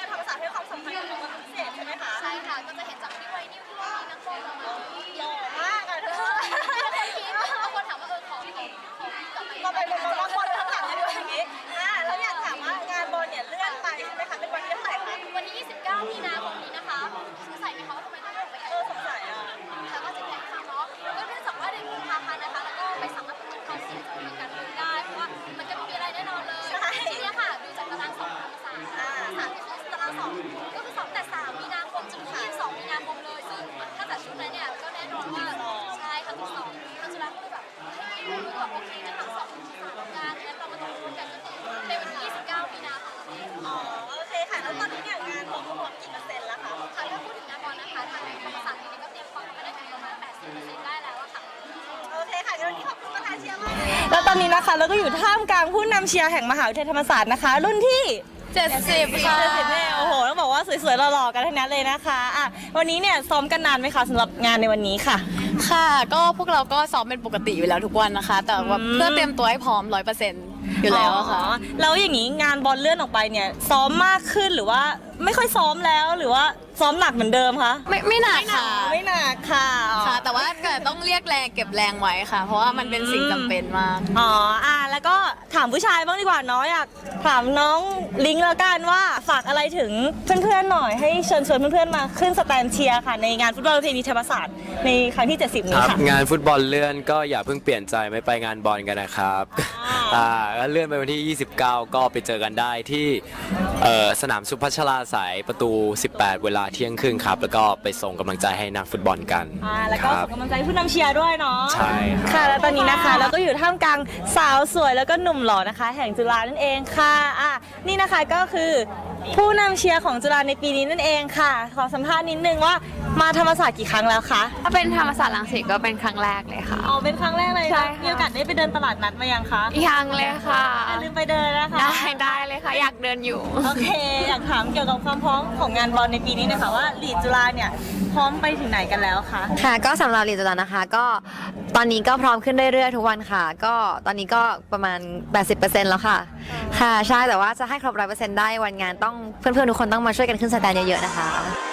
เนี่ยธรรมศาสตร์ให้ความสำคัญกับรางวัลพิเศษใช่ไหมคะ ใช่ค่ะ ก็จะเห็นจาก แล้วตอนนี้นะคะเราก็อยู่ท่ามกลางผู้นำเชียร์แห่งมหาวิทยาลัยธรรมศาสตร์นะคะ รุ่นที่70ค่ะ70แน่โอ้โหต้องบอกว่าสวยๆหล่อๆกันทั้งนั้นเลยนะคะอะวันนี้เนี่ยซ้อมกันนานไหมคะสำหรับงานในวันนี้ค่ะ ค่ะ ก็พวกเราก็ซ้อมเป็นปกติอยู่แล้วทุกวันนะคะ แต่ว่าอืมเพื่อเตรียมตัวให้พร้อมร้อยเปอร์เซ็นต์ อยู่แล้วอะค่ะอ๋อแล้วอย่างนี้งานบอลเลื่อนออกไปเนี่ย ซ้อมมากขึ้นหรือว่าไม่ค่อยซ้อมแล้วหรือว่าซ้อมหนักเหมือนเดิมคะไม่ไม่หนักค่ะไม่หนักค่ะค่ะ แต่ว่าก็ต้องเรียกแรงเก็บแรงไว้ค่ะ เพราะว่ามันเป็นสิ่งจำเป็นมากอ๋ออะแล้วก็ถามผู้ชายบ้างดีกว่าเนาะอยากถามน้องลิงก์แล้วกันว่าฝากอะไรถึงเพื่อนๆหน่อยให้เชิญชวนเพื่อนๆมาขึ้นสแตนเชียร์ค่ะ ในงานฟุตบอลประเพณีธรรมศาสตร์ในครั้งที่ 70คนี้รับค่ะงานฟุตบอลเลื่อนก็อย่าเพิ่งเปลี่ยนใจไม่ไปงานบอลกันนะครับ อ่าอ่าก็เลื่อนไปวันที่ 29 ก็ไปเจอกันได้ที่เอ่อสนามสุพัชราสายประตู 18 เวลาเที่ยงครึ่งครับ แล้วก็ไปส่งกำลังใจให้นักฟุตบอลกันอ่าแล้วก็ครัส่งกำลังใจให้ผู้นำเชียร์ด้วยเนาะ ใช่ครับ ค่ะ แล้วตอนนี้นะคะเราก็อยู่ท่ามกลางสาวสวยแล้วก็หนุ่มหล่อนะคะ แห่งจุฬานั่นเองค่ะอะนี่นะคะก็คือ ผู้นำเชียร์ของจุฬาในปีนี้นั่นเองค่ะ ขอสัมภาษณ์นิดนึงว่ามาธรรมศาสตร์กี่ครั้งแล้วคะถ้าเป็นธรรมศาสตร์ลังสิตก็เป็นครั้งแรกเลยค่ะ อ๋อเป็นครั้งแรกเลยใช่นะค่ะ มีโอกาสได้ไปเดินตลาดนัดมายังคะยังเลยค่ะ อย่าลืมไปเดินนะคะ ได้ได้เลยค่ะ อยากเดินอยู่ โอเค อยากถามเกี่ยวกับความพร้อมของงานบอลในปีนี้หนะคะว่าลีดจุฬาเนี่ยพร้อมไปถึงไหนกันแล้วคะ ค่ะก็สำหรับเรียนจุฬานะคะก็ตอนนี้ก็พร้อมขึ้นเรื่อยๆทุกวันค่ะ ก็ตอนนี้ก็ประมาณ 80%แล้วค่ะ ค่ะใช่แต่ว่าจะให้ครบ 100%ได้วันงานต้องเพื่อนๆทุกคนต้องมาช่วยกันขึ้นสแตนเยอะๆนะคะ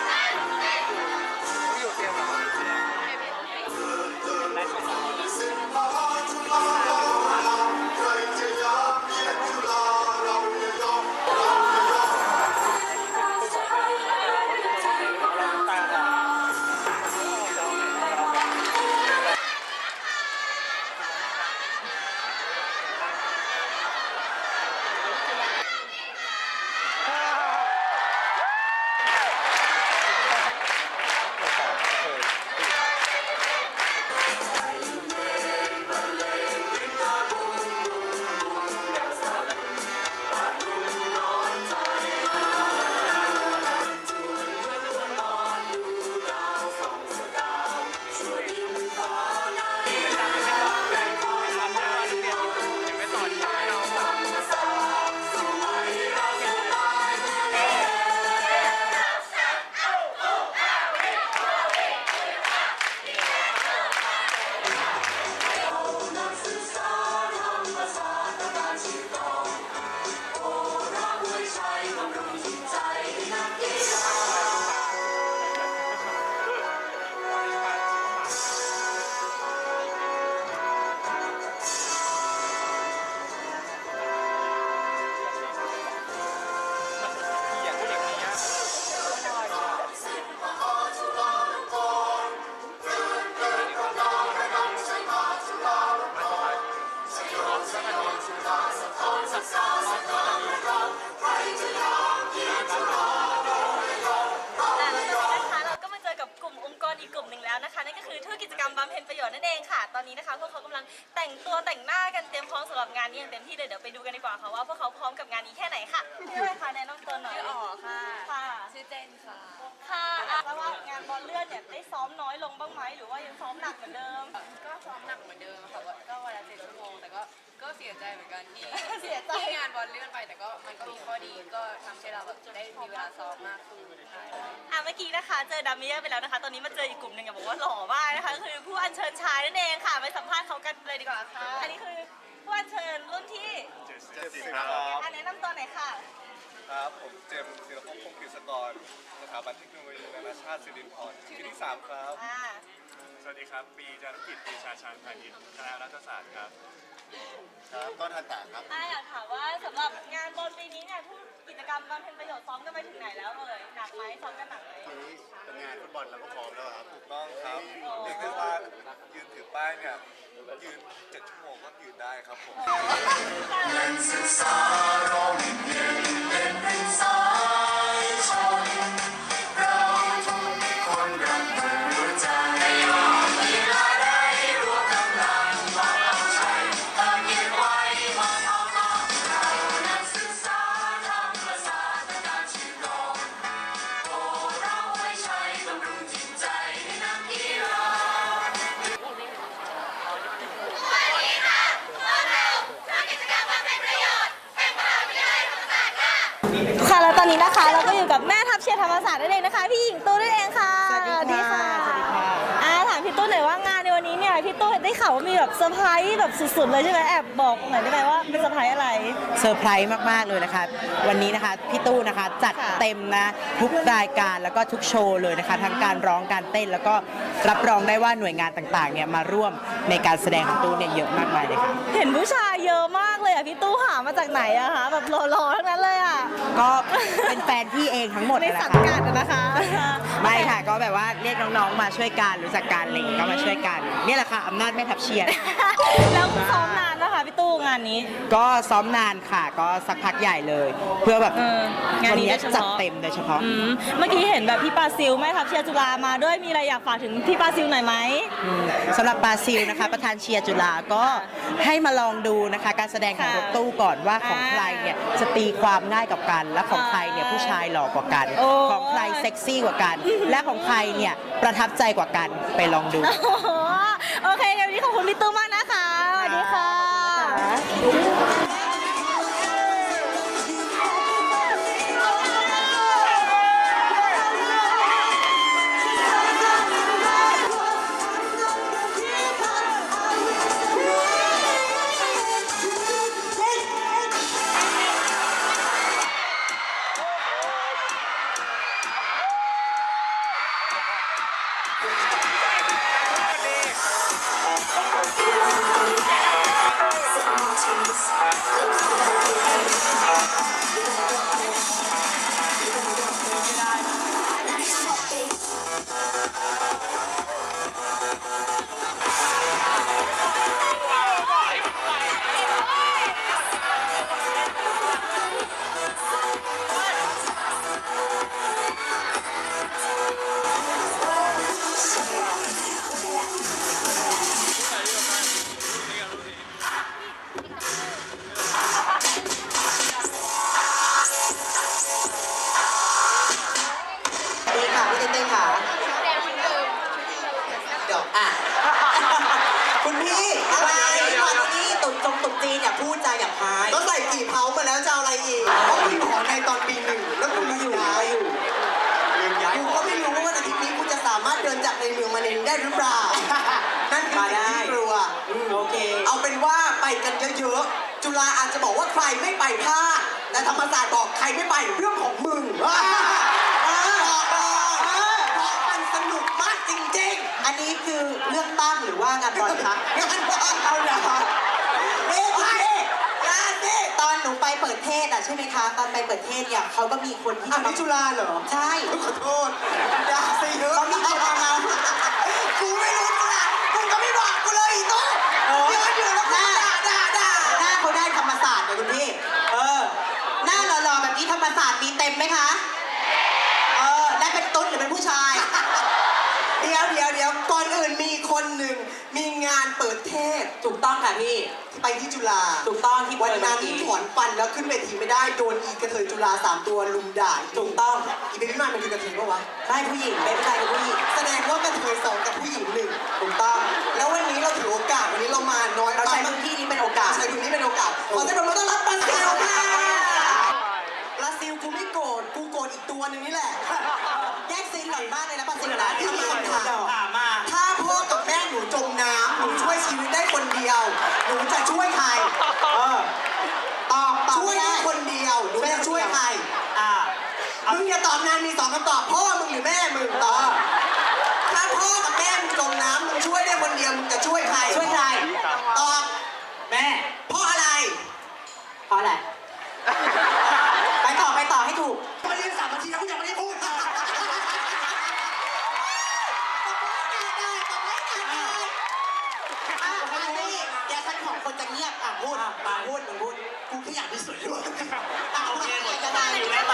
นั่นก็คือทั่วกิจกรรมบำเพ็ญประโยชน์นั่นเองค่ะ ตอนนี้นะคะพวกเขากำลังแต่งตัวแต่งหน้ากันเตรียมพร้อมสำหรับงานนี้อย่างเต็มที่เลยเดี๋ยวไปดูกันดีกว่าค่ะว่าพวกเขาพร้อมกับงานนี้แค่ไหนค่ะพี่อะไรคะแนะนำตัวหน่อยอ๋อค่ะค่ะชื่อเจนค่ะค่ะแล้วว่างานบอลเลื่อนเนี่ยได้ซ้อมน้อยลงบ้างไหมหรือว่ายังซ้อมหนักเหมือนเดิม ก็ซ้อมหนักเหมือนเดิมค่ะก็วันละเจ็ดชั่วโมงแต่ก็ ก็เสียใจเหมือนกันที่เสียใจ ที่งานบอลเลื่อนไปแต่ก็มันก็มีข้อดีก็ทำให้เราแบบได้มีเวลาซ้อมมากขึ้นใช่อะเมื่อกี้นะคะ เจอดัมเมเยอร์ไปแล้วนะคะ ตอนนี้มาเจออีกกลุ่มหนึ่งอย่าบอกว่าหล่อมากนะคะ คือผู้อัญเชิญชายนั่นเองค่ะ ไปสัมภาษณ์เขากันเลยดีกว่าค่ะ อันนี้คือผู้อัญเชิญรุ่นที่เจ็ดสิบครับ อันแนะนำตัวหน่อยค่ะ ครับ ผมเจมส์ศิลปภพคงกฤษกรสถาบันเทคโนโลยีนานาชาติสิรินธรปีที่สามครับ อ่าส วัสดีครับ ปีจารุกิจปีชาชาญพาณิชย์คณะรัฐศาสตร์ครับ ครับต้นทันตาครับ อ่าอยากถามว่าสำหรับงานบอลปีนี้เนี่ยทุกกิจกรรมบำเพ็ญประโยชน์ซ้อมกันไปถึงไหนแล้วเอ่ยหนักไหมซ้อมกันหนักไหมนี้เป็นงานฟุตบอลเราก็พร้อมแล้วครับ ถูกต้องครับเรียกได้ว่ายืนถือป้ายเนี่ย ยืนเจ็ดชั่วโมงก็ยืนได้ครับผมค่ะแล้วต อนนี้นะคะ เราก็อยู่กับแม่ทัพเชียร์ธรรมศาสตร์นั่นเองนะคะ พี่หญิงตู้นั่นเองค่ะสวัสดีค่ะสวัสดีค่ะอ่าถามพี่ตู้หน่อยว่างานในวันนี้เนี่ยพี่ตู้ได้ข่าวว่ามีแบบเซอร์ไพรส์แบบสุดๆเลยใช่ไหมแอบบอกหน่อยได้ไหมว่าเป็นเซอร์ไพรส์อะไร เซอร์ไพรส์มากๆเลยนะคะ วันนี้นะคะพี่ตู้นะคะจัดค่ะเต็มนะทุกรายการแล้วก็ทุกโชว์เลยนะคะทั้งการร้องการเต้นแล้วก็รับรองได้ว่าหน่วยงานต่างๆเนี่ยมาร่วมในการแสดงของตู้เนี่ยเยอะมากมายเลยค่ะเห็นผู้ชายเยอะมาก เลยอะพี่ตู้หามาจากไหนอะคะแบบหล่อๆทั้งนั้นเลยอะก็เป็นแฟนพี่เองทั้งหมดในนะสังคะกัดอะนะคะ ไม่ค่ะก็แบบว่าเรียกน้องๆมาช่วยกันรู้จักกันอะไรอย่างงี้ก็มาช่วยกัน นี่แหละค่ะอำนาจแม่ทัพเชียร์แล้วซ้อมนานนะ คะพี่ตู้งานนี้ ก็ซ้อมนานค่ะ ก็สักพักใหญ่เลย เพื่อแบบเอองานนี้วัโดยเฉพาะ จัดเต็มโดยเฉพาะ อืมเมื่อกี้เห็นแบบพี่ปาซิลแม่ทัพเชียร์จุฬามาด้วยมีอะไรอยากฝากถึงพี่ปาซิลหน่อยไหมอืมสำหรับบราซิลนะคะ ประธานเชียร์จุฬาก็ให้มาลองดูนะคะ การแสดงของค่ะรถตู้ก่อนว่าของอ่าใครเนี่ยจะตีความง่ายกับกัน และของใครเนี่ยผู้ชายหล่อกว่ากัน โอ้ ของใครเซ็กซี่กว่ากัน และของใครเนี่ยประทับใจกว่ากันไปลองดู โอ้โหโอเคงั้นวันนี้ขอบคุณพี่ตู้มากนะคะสวัสดีค่ะ ดี ค่ะพี่เต้ค่ะเดี๋ยวอะคุณพี่อะไรวันนี้ตุ่จงตุ่จีนอย่าพูดจาหยาบคายก็ใส่กี่เผามาแล้วจะเอาอะไรอีกเพราะคุณขอในตอนปีหนึ่งแล้วคุณมาอยู่ย้ายอยู่กูก็ไม่รู้ว่าวันอาทิตย์นี้กูจะสามารถเดินจากในเมืองมาในนี้ได้หรือเปล่า นั่นคือสิ่งที่กลัวโอเค เอาเป็นว่าไปกันเยอะๆ จุฬาอาจจะบอกว่าใครไม่ไปพลาดแต่ธรรมศาสตร์บอกใครไม่ไปเรื่องของมึง คือเลือกตั้งหรือว่างานบอลคะงานบอลเอาเหรอเอ๊ะเอ๊ะงานนี่ตอนหนูไปเปิดเทศอะใช่ไหมคะ ตอนไปเปิดเทศเนี่ยเขาก็มีคนที่อันนี้จุฬาเหรอ ใช่ขอโทษด่าสิเยอะเขามีคนมา กูไม่รู้จุฬากูก็ไม่บอกกูเลยอีโต้เดี๋ยวเดี๋ยวแล้วกูด่าด่าด่า หน้าเขาได้ธรรมศาสตร์เลยคุณพี่ เออ หน้าหล่อๆแบบนี้ธรรมศาสตร์มีเต็มไหมคะ เออ ได้เป็นตุ๊ดหรือเป็นผู้ชาย เดี๋ยวเดี๋ยวเดี๋ยวก่อนอื่นมีคนหนึ่ง งานเปิดเทศ ถูกต้อง ค่ะพี่ที่ ไปที่จุฬาถูกต้องที่วันเปิดนั้นเมื่อกี้ ถอนฟันแล้วขึ้นเวทีไม่ได้โดนอีกระเทยจุฬาสามตัวลุมด่าถูกต้องอีเบบี้มานมันคือกระเทยปะวะได้ผู้หญิงไม่เป็นไรกับผู้หญิงแสดงว่ากระเทยสองกับผู้หญิงหนึ่งถูกต้อง แล้ววันนี้เราถือโอกาสวันนี้เรามาน้อยเราใช้มพื้นที่นี้เป็นโอกาส ใช้พื้นที่เป็นโอกาสขอแสดงความต้อนรับบราซิลค่ะบราซิลกูไม่โกรธกูโกรธอีกตัวหนึงนี่แหละแยกซีนหลังบ้านเลยนะบราซิลนะที่มีคำถามอ่ามา ถ้าพ่อกับแม่หนูจมน้ำ ด้คนเดียวหนูจะช่วยใครเออตอบตอบช่วยไม่ได้ได้คนเดียวหนูจะช่วยใครอ่ามึงอย่าตอบนานมีสองคำตอบพ่อมึงหรือแม่มึงตอบถ้าพ่อกับแม่มึงจมน้ำมึงช่วยได้คนเดียวมึงจะช่วยใครช่วยใครตอบแม่เพราะอะไรเพราะอะไร อะพูดอะมามาพูพูดดมึงพูดกูแค่อยากมีส่วนร่วมอะโอเคหมดจะได้ได้อยู่นี่แล้ว